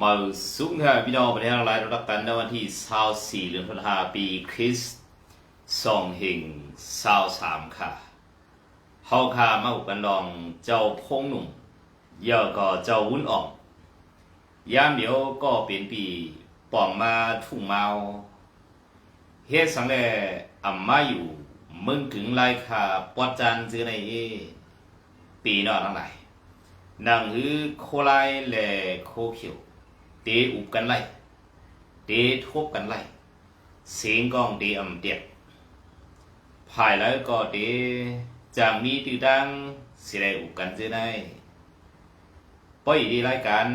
มาสุขเถอะพี่น้องประเทศทั้งหลายเรารักกันในวันที่24เดือนพฤษภาปีคริสต์สองเฮง23ค่ะเฮาค่ะมาอุกันลองเจ้าพงหนุ่มเยอก็เจ้าวุ้นอ่องยามเดียวก็เป็นปีป่องมาทุ่งเมาเฮ็ดสังแลอ่ำมาอยู่มึงถึงไรค่ะปอดจันซื้อในเอปีนอทั้งหลายนางฮือโคไลแลโคเขียว เตะอุบกันไล่เตะทบกันไล่เสียงกองเตะอ่ำเตียกภายแล้วก็เตะจางมีตือดังสิได้อุบกันเจอได้ปอยดีรายการ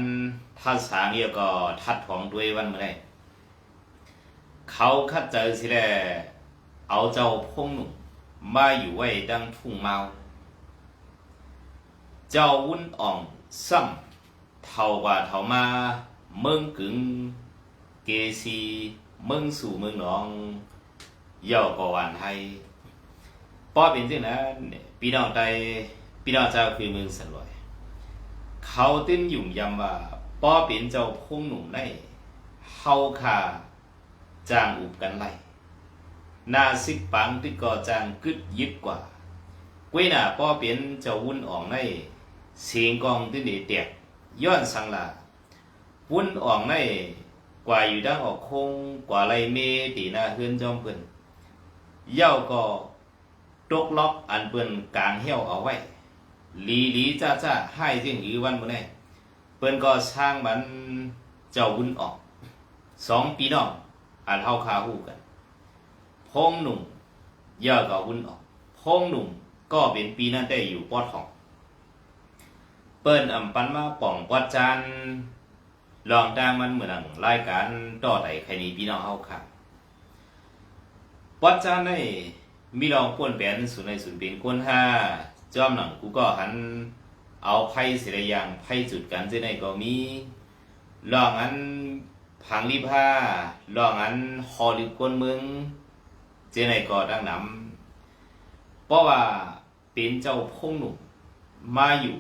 ทัดสางเอียก็ทัดของด้วยวันเมื่อไดเขาคัดเจอสิแลเอาเจ้าพงหนุ่มมาอยู่ไว้ดังทุ่งเมา เจ้าวุ้นอ่องซ้ำเท่ากว่าเท่ามา มืองกึงเกซีเมืองสู่เมืองหนองเย่าก็หวานไทยป้อเป็นจังนั้นพี่น้องใดพี่น้องเจ้าคือเมืองสลวย เขาติ้นหยุ่มยำว่าป้อเป็นเจ้าพุ่งหนุ่มได้เฮาค่าจางอุบกันไล่นาซิกปังที่ก่อจางกึดยิบกว่ากุ้ยหน้าป้อเป็นเจ้าวุ้นอ่องได้เสียงกองที่เดียกย้อนสังลา วุ้นอ่องในกว่าอยู่ดังออกคงกว่าไรเมตีหน้าเฮือนจอมเปิ้นเย่าก็ตกล็อกอันเปิ้นกลางเหี้ยวเอาไว้หลีหลีจ้าจ้าให้จึงอือวันมื้อนี้เปิ้นก็สร้างมันเจ้าวุ้นออกสองปีน้องอันเฮาคาฮู้กันพงหนุ่มเย่าก็วุ้นออกพงหนุ่มก็เป็นปีนั้นได้อยู่ปอทอง เปิ้นอำปันมาป่องวัดจันทร์ ลองดังมันเหมือนหนังรายการต่อไต่ใครนี้พี่น้องเฮาค่ะวัดจันทร์ได้มีลองป่วนแปนสุนในสุนเป็นคนห้าจอมหนังกูก็หัน เอาไพ่เสียอย่างไพ่จุดกันเจในก็มีลองอันพังรีผ้าลองอันฮอลิกวนเมืองเจในก็ดังนำเพราะว่าเป็นเจ้าพงหนุ่มมาอยู่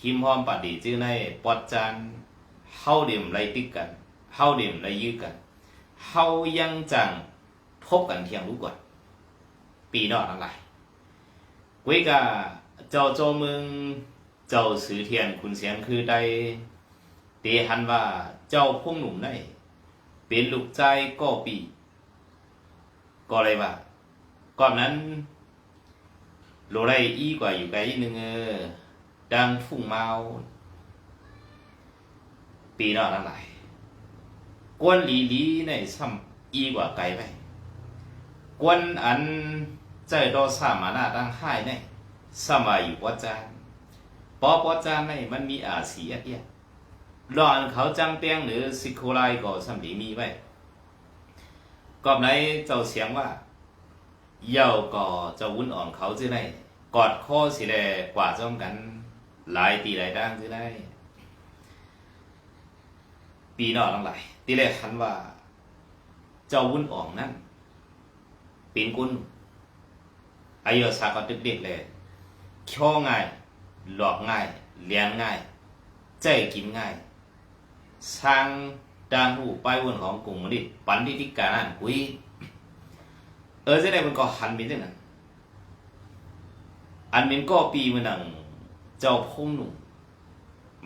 หิมหอมปัดดีจื้อในปอดจาน เฮาเดียมไรติกกันเฮาเดียมไรยื้อกันเฮายังจังทบกันเทียงรู้ก่อนปีนอกอะไรกุยกาเจ้าโจมึงเจ้าสือเทียนคุณเสียงคือใดเตหันว่าเจ้าพงหนุ่มในเป็นลูกใจก็ปีก็เลยว่าก่อนนั้นโลไรอีกว่าอยู่ไกลนึงเออดังทุ่งเมา ปีนอกนั่นไหลายกวนหลีหลีในซ้ำอีกว่าไกลไปกวนอันใจดอสามานาดังห้ายในซ้ำมาอยู่ปอจานปอปอจานในมันมีอาสีอะเอียรอนเขาจังเตียงหรือสิโคไลก็ซ้ำดีมีไว้กอบไหนเจ้าเสียงว่าเย่าก็เจ้าวุ้นอ่อนเขาจื้อในกอดข้อสิแลกว่าจ้อมกัน หลายตีหลายด้านจื้อได้ ปีนอกทั้งหลายตีแรกคันว่า เจ้าวุ้นอ่องนั่นเป็นกุนอายุสาก็ตึกเด็กเลยช่อง่าย หลอกง่ายเลี้ยงง่าย ใจกินง่าย สร้างดางหูป้ายวนของกลุ่มมนุษย์ปันที่ทิการนั่นกุยเออจะได้มันก็หันไปจังนั้นอันเป็นก็ปีมันหนังเจ้าพงหนุ่ม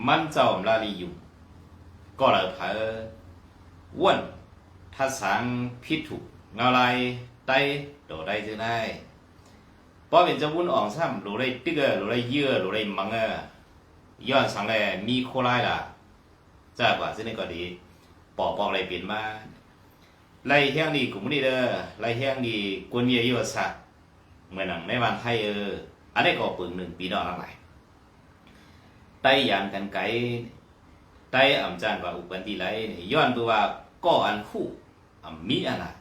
มันเจ้าลาลีอยู่ ก็เลยเผออ้วนถ้าสังพิถูกเงาลายไตโดได้จะได้เพราะเป็นจ้าวุ้นอ่องซ้ำหรือได้ตึกเออหรือได้เยื่อหรือได้มังเออย้อนสังแลมีโคไลล่ะจ้ากว่าซึ่งก็ดีปอกปอกอะไรเปลี่ยนมาไล่แห้งดีกลุ่มนี้เด้อไล่แห้งดีกวนเมียอยู่สักเหมือนหนังในวันไทยเอออันนี้ก็ปึงหนึ่งปีนอกทั้งหลายไต้ยางกันไก ไต้อ่ำจานว่าอุปันติไหลย้อนตัวว่าก็อันหู้อ่ำมีอันน่ะ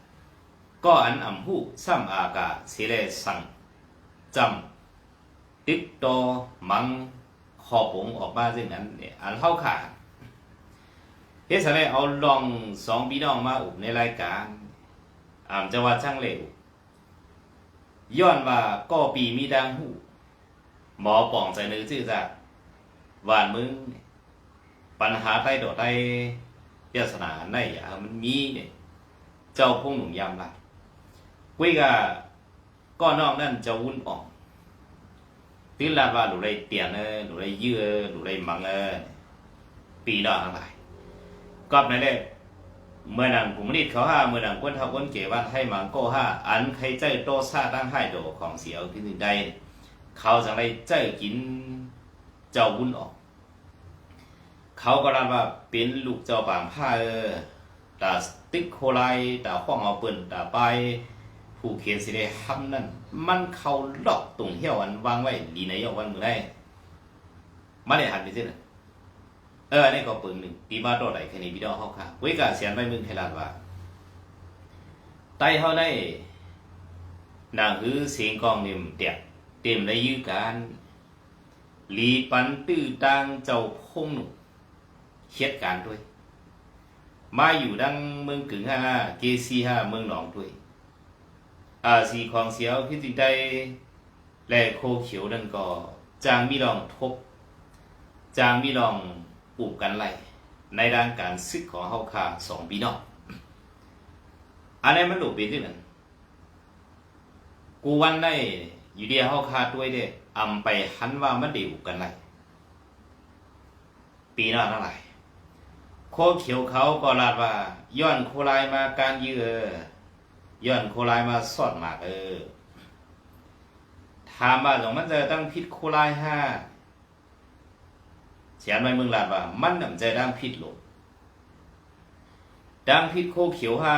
ก็อันอ่ำหู้ซ้ำอากาเสเลสังจำติดต่อมังขอผงออกมาซึ่งนั้นเนี่ยอันเท่าขาดเฮ็ดซะแล้เอาลองสองพี่น้องมาอุบในรายการอ่ามจังหวัดช่างเหลวย้อนว่าก็ปีมีดังหูหมอป่องใจนึกชื่อจากหวานมึง ปัญหาใต้ดอกใต้เทศนาในอย่ามันมีเนี่ยเจ้าพงหนุ่มยามละกุ้ยกะก็นนอกนั่นเจ้าวุ่นอ่องตีลาว่าหลุไรเตียนเออหลุไรยื้อหลุไรมังเออปีดอกทั้งหลายก็นั่นแหละเมื่อนังผมนิดเขาห้าเมื่อนังก้นเท่าก้นเกว่าให้มังโก้ห้าอันใครใจโตซาตั้งให้โดของเสียวที่ใดเขาจะไรใจกินเจ้าวุ่นออก เขาก็รับว่าเป็นลูกเจ้าบางผ้าเออตาติ๊กโคไลตาข้องเอาปืนตาไปผู้เขียนสิได้ทำนั่น มันเขาลอกตุ่งเหี้ยวอันวางไว้ดีในยกวันมือได้มาได้หันไปสิน่ะเออนนี้ก็ปืนหนึ่งตีมาตัวไหนแค่นี้พี่น้องเขาค่ะเว้ยกาเสียนไว้มึงไทยรัฐว่าไตเขาได้นางคือเสียงกองนิ่มเตียเต็มในยื้อการหลีปันตื้อตังเจ้าพงหนุ่ม เฮ็ดการด้วย มาอยู่ดังเมืองกึ่งห้าเกซีห้าเมืองหนองด้วยอาสีของเสียวพิจิได้แลโคเขียวนั่นก็จางมีลองทบ จางมีลองปลูกกันไล่ในด้านการซึกของเฮาคาสองปีนอกอันนี้มันหลุดไปที่นั่นกูวันได้อยู่เดียวเฮาคาด้วยเด้อำไปหันว่ามันไดีอุกกันไล่ปีนอกเท่าไหร่ โคเขียวเขาก็ลาดว่า ย้อนโคลายมาการเยือย้อนโคลายมาสอดหมากเออถามว่าตรงมันจะตั้งพิษโคลายห้าเสียนไว้เมืองลาดว่า มันนำใจดังพิษหลงดังพิษโคเขียวห้า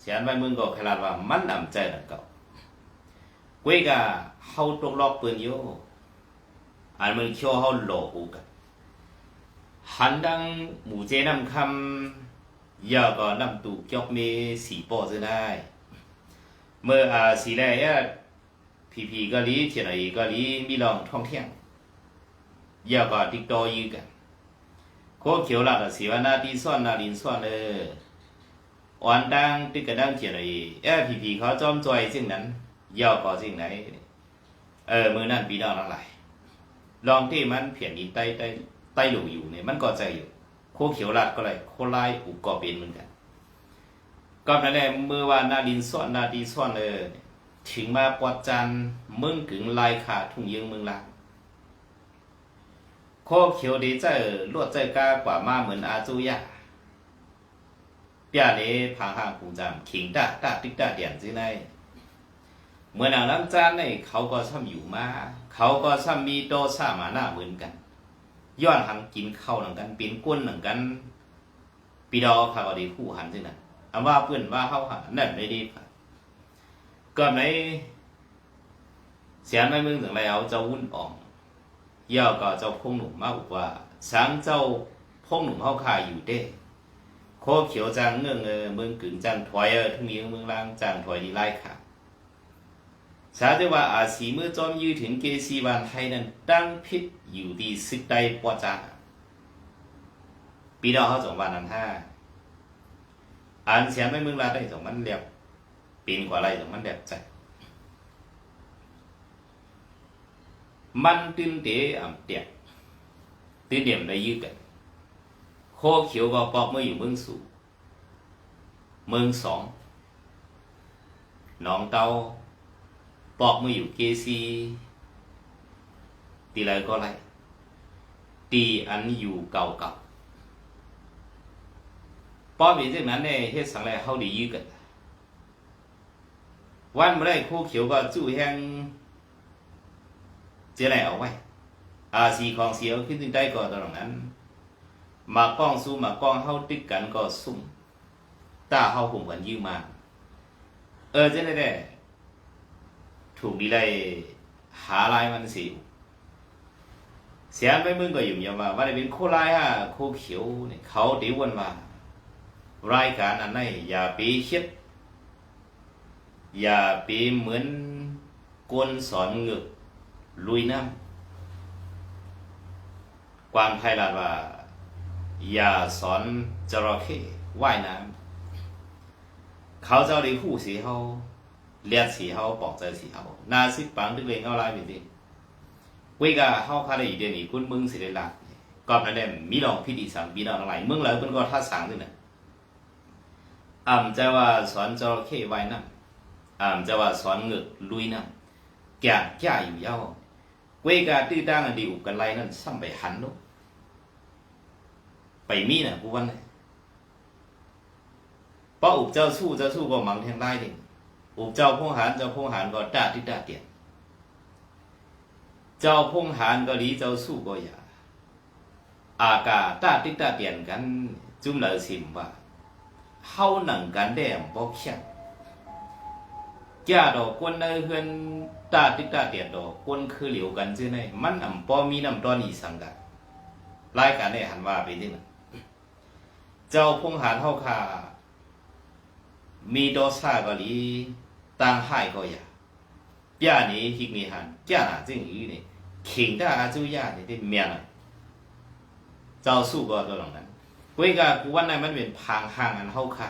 เสียนไว้เมืองก็ขลาดว่า มันนำใจดังเก่าเว้ยกะเฮาตกลอกปืนโยอันมึงเคียวเฮาหลอกอูกัน หันดังหมู่เจนำคำยาก็นำตูกยอกเมสีปอจะได้เมื่ออาสีแรกพีพีก็ลีเทียนไอก็ลีมีลองท่องเที่ยงยาก็ติดต่อยืกันโคเขียวหลักสีวานาทีซ่อนนาลินซ่อนเอออ่อนดังติดกระดังเทียนไอเออพีพีเขาจอมจอยสิ่งนั้นย่อก็สิ่งไหนเออมือนั่นปีนอกอะไรลองที่มันเพียนดินใต้ใต้ ใต้หลูอยู่เนี่ยมันก็ใจอยู่ โคเขียวหลักก็เลยโคไลอุกกอเป็นเหมือนกันก็นั่นแหละเมื่อว่านาดินซ่อนนาดีซ่อนเลยถึงมาปวดจันมึงกึงลายขาทุ่งยิงมึงละโคเขียวดีเจอลวดเจอกากว่ามาเหมือนอาจูยะเปียนี้พังห่างผูจำขิงดาดาติ๊กดาเดียนสิไนเมื่อนางน้ำจานในเขาก็ช่ำอยู่มา เขาก็ช่ำมีโตซ่ามาหน้าเหมือนกัน ย้อนหังกินข้าวหนังกันปีนก้นหนังกันปีดอข่าวดีคู่หันสินะอำว่าเพื่อนว่าเขาหานั่นไม่ดีค่ะก็ในเสียนไม่มึงถึงแล้วเจ้าวุ่นอ่องเย่อก็เจ้าพงหนุ่มมาบอกว่าสางเจ้าพงหนุ่มเข้าขายอยู่เด้โคเขียวจางเงื่องเออเมืองกึ่งจางถอยเออทุ่งยิงเมืองล่างจางถอยดีไล่ค่ะ สาธิว่าอาศีเมื่อจอมยืถึงเกซีวันไทยนั้นตั้งพิษอยู่ดีสิกใดปวจาปีดอเขาจงวันนั้นห้าอันเสียไม่มึงลาได้สองมันเรียบปีนกว่าไรสองมันเรียบใจมันตื่นเตะอ่ำเตียตื่นเดี่ยมได้ยืดกันโคเขียวก็ปอกเมื่ออยู่เมืองสูเมืองสองหนองเตา ปอกมืออยู่เกซีตีไรก็ไรตีอันอยู่เก่าเก่าป้อมอย่างนั้นเนี่ยเฮ็ดสังแลเฮาดียื้อกันวันไม่ได้คู่เขียวก็จู่แห้งเจ๊ไหนเอาไว้อาสีของเสียวขึ้นได้ก็ตอนนั้น มากล้องสู้มากล้องเฮาติดกันก็ซุ่มตาเฮาหุ่มกันยื้อมา เออเจ๊ไหนได้ ถูกดีเลยหาลายมันสิเสียไปมึงก็อยู่ยามาว่าได้เป็นโคลายฮะโคเขียวเนี่ยเขาตีวันมารายการอันไหนอย่าไปคิดอย่าไปเหมือนกวนสอนเงึกลุยน้ำกวางไทยลาดว่า อย่าสอนจระเข้ว่ายน้ำเขาเจ้าได้ผู้สีเขา เลียดสีเขาปอกใจสีเขานาซิปังตึกเลงเอาลายไปดิวิกาเขาคาได้อีเดียนี่คุณมึงสิได้หลักก็นั่นแหละมีลองพิธีสังมีลองอะไรมืองเลยเพิ่นก็ท่าสังด้วยนะอ่ำจะว่าสอนจระเข้ไว้น้ำอ่ำจะว่าสอนเงึกลุยน้ำแก่แก่อยู่ยาวเวกาตื้อดังอดีอุกันไรนั่นซ้ำไปหันลูกไปมีน่ะผู้วันน่ะเพราอุกเจ้าสู้เจ้าสู้ก็มังแทงได้ดิ อุกเจ้าพงหารเจ้าพงหารก็ด่าที่ด่าเตียนเจ้าพงหารก็ดีเจ้าสู้ก็อย่าอากาตาติตาเตียนกัน จุ่มเลยสิมว่าเฮาหนังกันได้บ่แข็งแก่ดอกกวนในเฮือนตาติตาเตียนดอกกวนคือเหลียวกันซื่อในมันอำบ่มีน้ำตอนอีสังกะรายการได้หันว่าไปนี่นะเจ้าพงหารเฮาค่ะมีดอซ่าก็ดีต่าห้ก็ 当海个呀，别年去面行，假啦正义呢，肯得阿州呀你的命啊，招数个都弄难。กูก็กูว่านั่นมันเป็นพางห่งกันเท่าค่ะ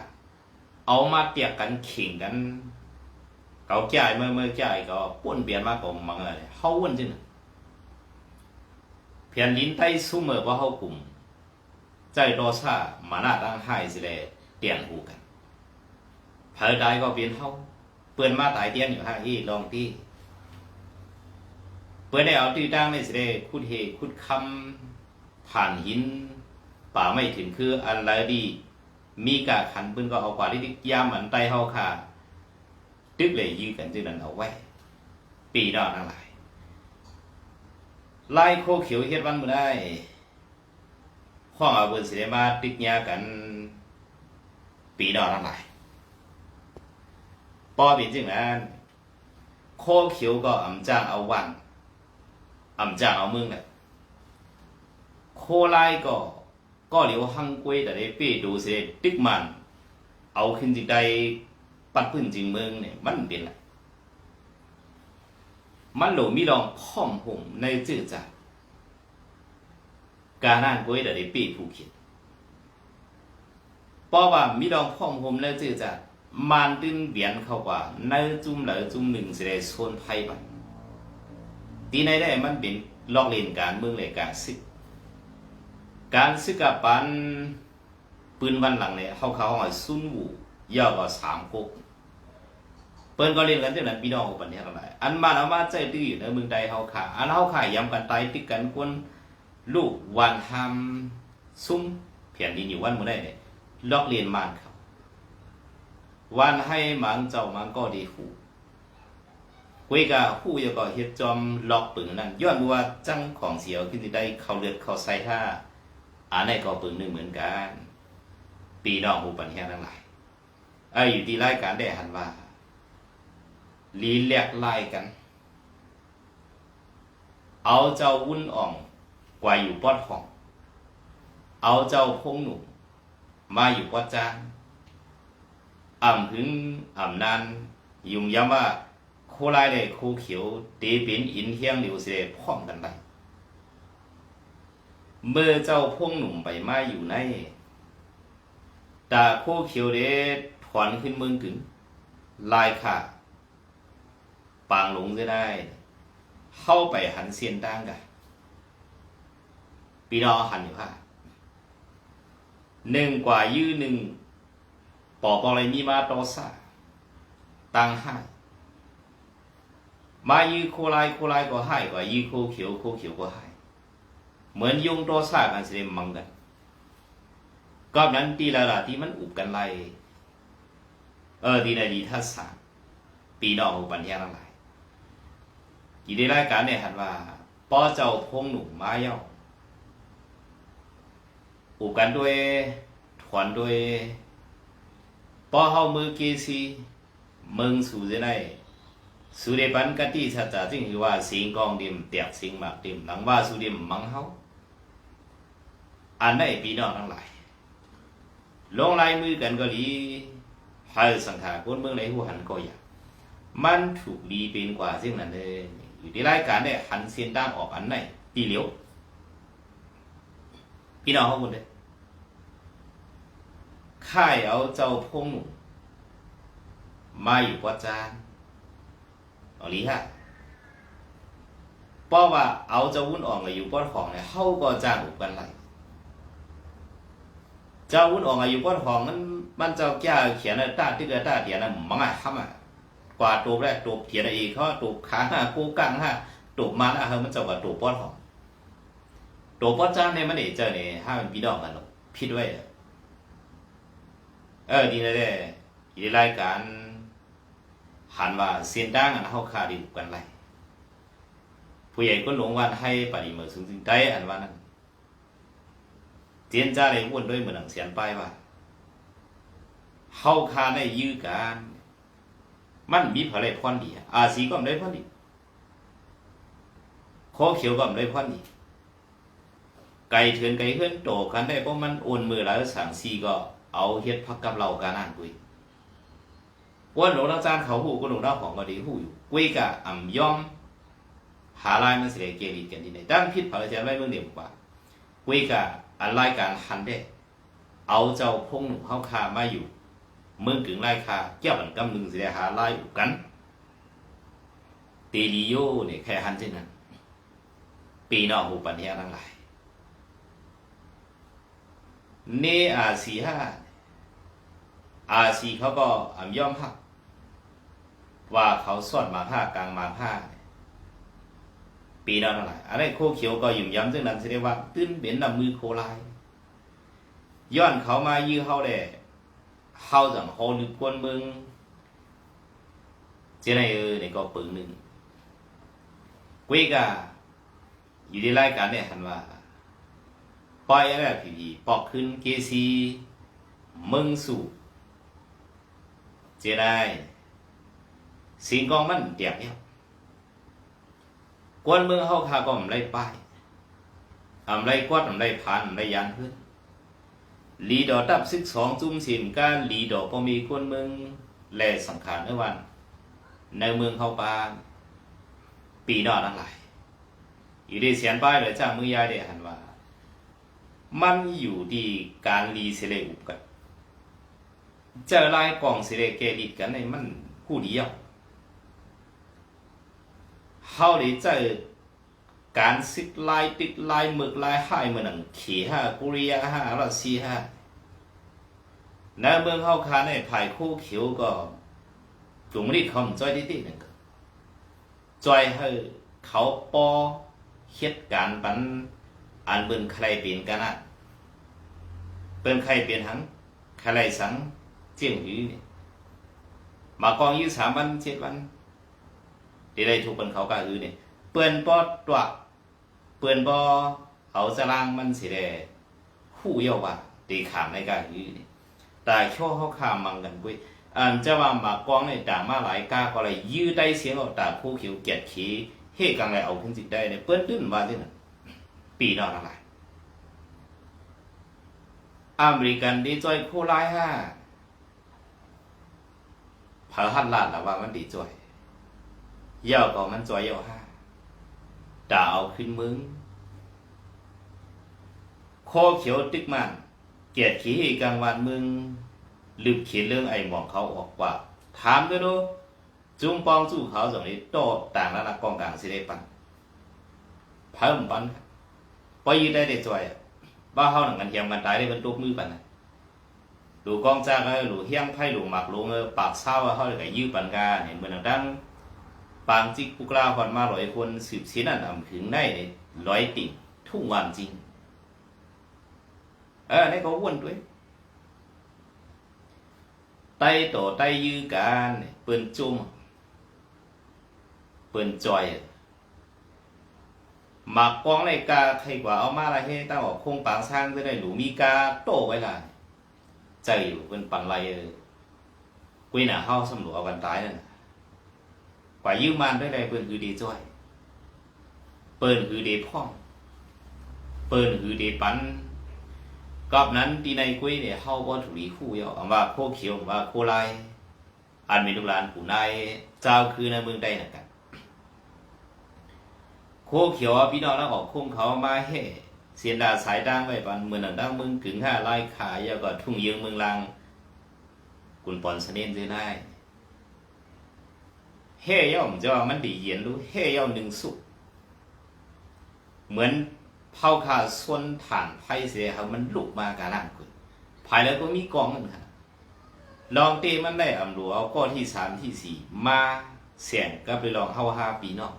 เอามาเตียกกันขิงกันเขาจ่ายเมื่อเมื่อจ่ายก็ป้นเปลี่ยนมากกว่ามังอะไรเฮาวนจรินเพียงลินไต้สู้เมื่อว่าเฮากลุ่ม ใจรอชามาหน้าตั้งไห้สิเลยเตียนหูกันเผอได้ก็เปลี่ยนเฮา เปื้อนมาตายเตียนอยู่ฮะอีลองที่เปื้อนได้เอาที่ตั้งในสิเดคุดเฮคุดคำผ่านหิน ป่าไม่ถึงคืออันไรดี มีกาขันเปื้อนก็เอากว่าที่ยามอันไตเฮาค่ะตึกเลยยื้อกันจึงนั้นเอาไว้ ปีดอกนั่งหลายไล่โคเขียวเฮ็ดวันบ่ได้ข้องเอาเบิ่นสิได้มาตึกยากัน ปีดอกนั่งหลาย ปอเป็นจึงนั้นโคเขียวก็อำจ้างเอาวันอำจ้างเอาเมืองน่ะโคไลก็ก็เหลียวหังกวยแต่ได้ป้ดูเสตึกมัน เอาขึ้นจิได้ปัดพื้นจริงเมืองเนี่ยมันเป็นไรมันหลมีลองพ่อมห่มในจื้อจ่าการนั่นกวยแต่ได้ป้ผู้เขียนเพราะว่ามีลองพ่อมห่มในจื้อจ่า มานตึ้นเบียนเข้ากว่าในจุ่มเหลือจุ่มหนึ่งสิได้โซนไพ่บันตีในได้มันเป็นลอกเลียนการเมืองเลยการซึก การซึกกับปันปืนวันหลังเนี่ยเขาเขาหอยซุนวูย่อกว่าสามก๊กเปิ้นก็เล่นกันเท่านั้นพี่น้องของปันเทศอะไรอันมาเอามาใจดื้ออยู่ในเมืองใดเฮาขาอันเฮาขาย้ำกันตายติดกันกวนลูกวันทำซุ่มเพียนดินอยู่วันมื้อได้เนี่ยลอกเลียนมานครับ วันให้หมังเจ้าหมังก็ดีหูคุยกับหูยก็เฮ็ดจอมล็อกปึงนั่นย้อนว่าจังของเสียวขึ้นได้เข้าเลือดเข้าใส่ท่าอันไหนก็ปึงหนึงเหมือนกัน ปีน้องหูปัญญาทั้งหลายไอ้อยู่ที่รายการได้หันว่าลีแลกไล่กัน เอาเจ้าวุ่นอ่องกว่าอยู่ปอดห้อง เอาเจ้าพงหนุ่มมาอยู่ปอดจาน อ่ำหึงอ่ำนันยุงย้ำว่าโคไลได้โคเขียวตีปินอินเทียงเหลียวเสพร้อมกันไปเมื่อเจ้าพงหนุ่มไปมาอยู่ในตาโคเขียวเดถอนขึ้นเมืองกึงลายขาดปางหลงจะได้ เข้าไปหันเสียนดังกันปีดอหันอยู่ค่ะหนึ่งกว่ายื้อหนึ่ง ปอบอะไรมีมาโตซาตังให้มายื้อโคไลโคไลก็ให้กว่ายื้อโคเขียวโคเขียวก็ให้เหมือนยุงตซากันเสียมังกันก็นั้นตีละละที่มันอุบกันไลเออดีในดีทัศสาปีนอกปัญญาละลายกี่ได้รายการเนี่ยหันว่าป้อเจ้าพงหนุ่มมาเย้าอุบกันด้วยถอนด้วย ป้อเฮามือกีซีมึงสู่จะได้สุเดปันกติสัจจะจึงคือว่าสิงกองดิมเตียกสิงหมากดิมหลังว่าสุเดมมังเฮาอันได้ปีน้อกทั้งหลาย ลงลายมือกันก็ดีให้สังขารคนเมืองในหัวหันก็อยากมันถูกดีเป็นกว่าซึ่งนั้นเลยอยู่ที่รายการได้หันเส้นด้างออกอันไหนตีเหลียวพี่น้องเขาคนเล ยค่ายเอาเจ้าพงุมาอยู่กว่าจานเอาลีฮะเพราะว่าเอาเจ้าวุ่นอ่องอายุป้อนของเนี่ยเข้าก็จ้างอุปกันไหลเจ้าวุ่นอ่องอายุป้อนของนั้นมันเจ้าแก่เขียนตาที่กระตาเดียนนะมังอะทำอะกว่าตัวแรกตัวเขียนอีกเขาตัวขาห้ากูกังห้าตัวมาแล้วเฮมันเจ้ากับตัวป้อนของตัวป้อนจ้างเนี่ยมันเอเจอเนี่ยห้ามันพี่ดองกันหรอกพิดไว้ เออดีเลยเด้อีรายการหันว่าเสียนดังอันเฮาขาดีกันไหลผู้ใหญ่ก็หลงวันให้ปฏิมือสูงจริงใจอันว่านั้นเตียนจ้าเลยอ้วนด้วยเหมือนหนังเสียนไปว่าเฮาคาได้ยื้อการมันมีผลอะไรพรดีอาสีก็ไม่ได้พรดีโคเขียวก็ไม่ได้พรดีไก่เถือนไก่เฮือนโตกันได้เพราะมันโอนมือแล้วสั่งซีก็ เอาเฮ็ดพักกับเราการอ่นกุยว่าหลวงอาจารย์เขาหูก็หลวงเราของก็ดีหูอยู่กุยกะอ่ำย่อมหาลายมันสิได้เกลีกันที่ไหนตั้งพิษเผาจะไม่เมื่อเดียวกว่ากุยกะอะไรการหันได้เอาเจ้าพงหนุ่มเข้าคามาอยู่ เมืองกึ่งไล่คาเกี่ยวกันกำนึงสิได้หาไลายอุกันตีลีโยเนี่ยแค่หันเช่นนั้นปีนอหูปัญญาทั้งหลายเนอาสีห้า อาสีเขาก็อ่ำย่อมหัก ว่าเขาสอดมาผ้ากลางมาผ้า ปีนั้นอะไรอะไรโคเขียวก็ยุ่มย้ำซึ่งนั้นแสดงว่าตื้นเบ็นนำมือโคลายย้อนเขามายื้อเขาแหละเขาจังเขานึกควนมึงเจ้าไหนเออเนี่ยก็ปึงหนึ่งกุ้ยกะอยู่ในรายการเนี่ยหันว่าปล่อยอะไรผีผีปอกขึ้นเกซีมึงสู่ เจได้สิงกองมันเดียบเนี่ยกวนเมืองเฮาคาก็อำไรป้ายอำไรกวดอำไรผ่านอำไรยานขึ้นลีดอตับซึกสองจุ่มสิมการลีดอก็มีกวนเมืองแลสังขารในวัน ในเมืองเฮาปาปีนอทั้งหลายอยู่ดีเสียนป้ายเลยจ้ามือยายได้หันว่า มันอยู่ที่การรีเสเลอุบกัน เจอลายกล่องเสเลเกลิดกันในมันผู้เดียวเฮาได้เจอการซิกลายติดลายหมึกลายห้ายเหมือนหนังขี่ห้ากุริยาห้ารัสเซียห้าในเมืองเฮาคาในภายคู่เขียวก็จุงรีดคำจ้อยดิๆนั่นก็จ้อยให้เขาปอเฮ็ดการปันอันเบิ่นใครเป็นกันนะเปิ้นใครเป็นหังใครสัง เจียงหือเนี่ยมากองยู่สามวันเจ็ดวันที่ได้ถูกเป็นเขาก็คือเนี่ยเปื่อนปอดตัวเปื่อนบอเอาสลางมันสิได้หู้เยาว่าตีขามในการคือเนี่ยแต่ช่อเขาขามมังกันกุ้ยอันจะว่าหมากองในด่ามาหลายกาก็เลยยื้อได้เสียงเอาตาคู่เขียวเกียดขีเฮกังเลยเอาขึ้นจิตได้เนี่ยเปิ้นตื้นว่าที่นั่นปีนอนอะไรอเมริกันดีจอยคู่ร้ายห้า เผาหันลาดแล้วว่ามันดีจอยเย่าก็มันจอยเย่าห้าด่าเอาขึ้นมึงโคเขียวตึกมันเกียร์ขี้กลางวันมึงลืมเขียนเรื่องไอ้หมองเขาออกว่า ถามด้วยดูจุงปองสู้เขาสองนี้โตต่างแล้วนะกองกลางสิได้ปันเพิ่มปันพอยืดได้ได้จอยบ้าเฮาหนังกันเทียมกันตายได้เป็นตัวมือปันนะ ดูกองจ้าก็หลูเฮียงไพ่หลูหมักหลูเงอปากเศร้าเฮาเลยก็ยื้อปันกาเห็นเหมือนดังปางจิกปุกลาหอนมาร้อยคนสืบเสียนั่นำถึงได้ร้อยติ่งทุ่งวันจริง เออในก็วนด้วยไตโตไตยื้อการเปิ้นจุ่มเปิ้นจอยหมักกองในกาใครกว่าเอามาละเฮตั้งออกคงปางสร้างจะได้หลูมีกาโตไว้ล่ะ ใจอยู่เปิ้นปันไรเออกุยหน้าเฮาสำรวจเอากันตายนั่นกว่ายืมมันได้วยอะไรเปิ้นคือดีจ้อย เปิ้นคือดีพ่อง เปิ้นคือดีปันกอบนั้นดีในกุ้ยเนี่ยเฮาบ่ถูรีคู่ยออาว่าโคเขียวว่าโคลายอันมีลูกหลานผู้นายเจ้าคือในเมืองใดนั่นกันโคเขียวพี่น้องแล้วออกคุ้มเขามาเฮ่ เสียนดาสายดังไว้ปันเมือนั้นดังมืองกึ่งห้าไล่ขายแล้วก็ทุ่งยืงเมืองลังกุนปอนเสน่ห์ได้เฮ่ย่อมจะว่ามันดีเย็นรู้เฮ่ย่อมหนึ่งสุกเหมือนเผาขาส่วนฐานไพ่เสียเขามันลุกมากาล่างคุณภายแล้วก็มีกองมันค่ะลองเตมันได้อำรัวเอาก้อที่สามที่สี่มาเสียงก็ไปลองเข้าห้าปีนอก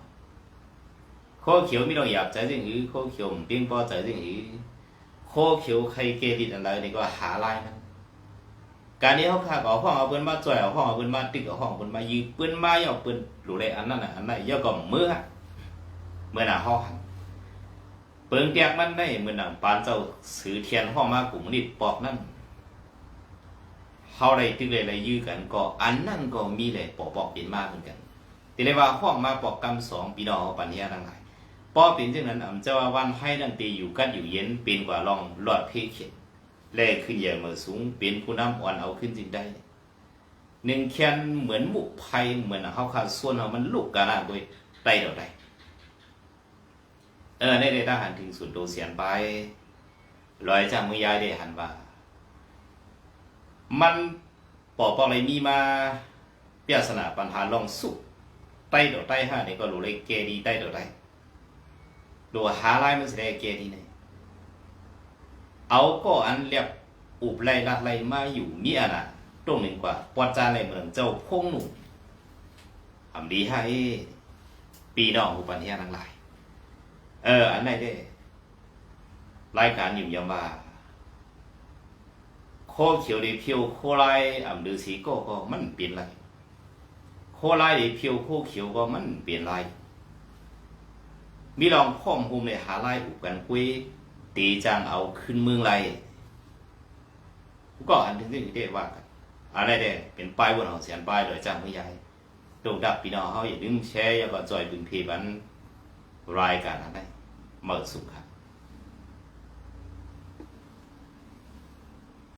โคเขียวไม่ต้องหยาบใจสิ่งอื่นโคเขียวมันเปียงปอใจสิ่งอื่นโคเขียวใครเกดิดอะไรนี่ก็หาลายมันการนี้เขาขาเอาห้องเอาปืนมาจ่อยเอาห้องเอาปืนมาติ๊กเอาห้องเอาปืนมายืดปืนมาย่อาปืนหลูเลยอันนั้นน่ะอันนั้นย่อก็มือเมื่อหน้าห้องเปิงเตียกมันได้เมื่อนหนังปานเจ้าสือเทียนห้องมากลุ่มนิดปอกนั่นเขาได้ติ๊กเลยอะไรยื้อกันก็อันนั่นก็มีเลยปอกปอกเป็นมาเหมือนกันแต่เลยว่าห้องมาปอกกำสองปีดอปัญญาทั้งหลาย ป้อเป็นเช่นนั้นอ่ำเจ้าว่าวันให้นั่นตีอยู่กันอยู่เย็นเป็นกว่าลองหลอดเพเข็ดแล่ขึ้นใหญ่เมื่อสูงเป็นผู้นำอ่อนเอาขึ้นจริงได้ หนึ่งแคนเหมือนหมุกไพ่เหมือนเขาขาดส่วนเขามันลูกกาลาโดยไตเดาได้เออในได้ทหารถึงสุดโดเสียนไปลอยจากมือยายได้หันว่า มันปอปออะไรมีมาเปียสนาปัญหาลองสุดไตเดาไตห้านี่ก็รู้เลยเกดีไตเดาได้ ดูหาลายมันแสดงเกดีเนี่ยเอาก็อันเรียบอุบไลลัดไลมาอยู่มีอันน่ะตรงหนึ่งกว่าปอดจานอะไรเหมือนเจ้าพงหนุ่มทำดีให้ปีน้องอุปันเฮียทั้งหลายเออ อันไหนได้รายการอยู่ยามว่าโคเขียวดีเพียวโคไลอ่ำดือสีก็ก็มันเปลี่ยนไรโคไลดีเพียวโคเขียวก็มันเปลี่ยนไร มีลองข้อมหุมในหาไล่อุบกันคุยตีจางเอาขึ้นเมืองไรก็อันถึงที่ได้ว่ากันอะไรเด้เป็นป้ายบนของเสียนป้ายโดยจ้างไม่ใหญ่โด่งดับพี่น้องเขาอย่าดึงแชร์อย่าก็จอยบึงเพบันรายการอะไรเมื่อสุขครับ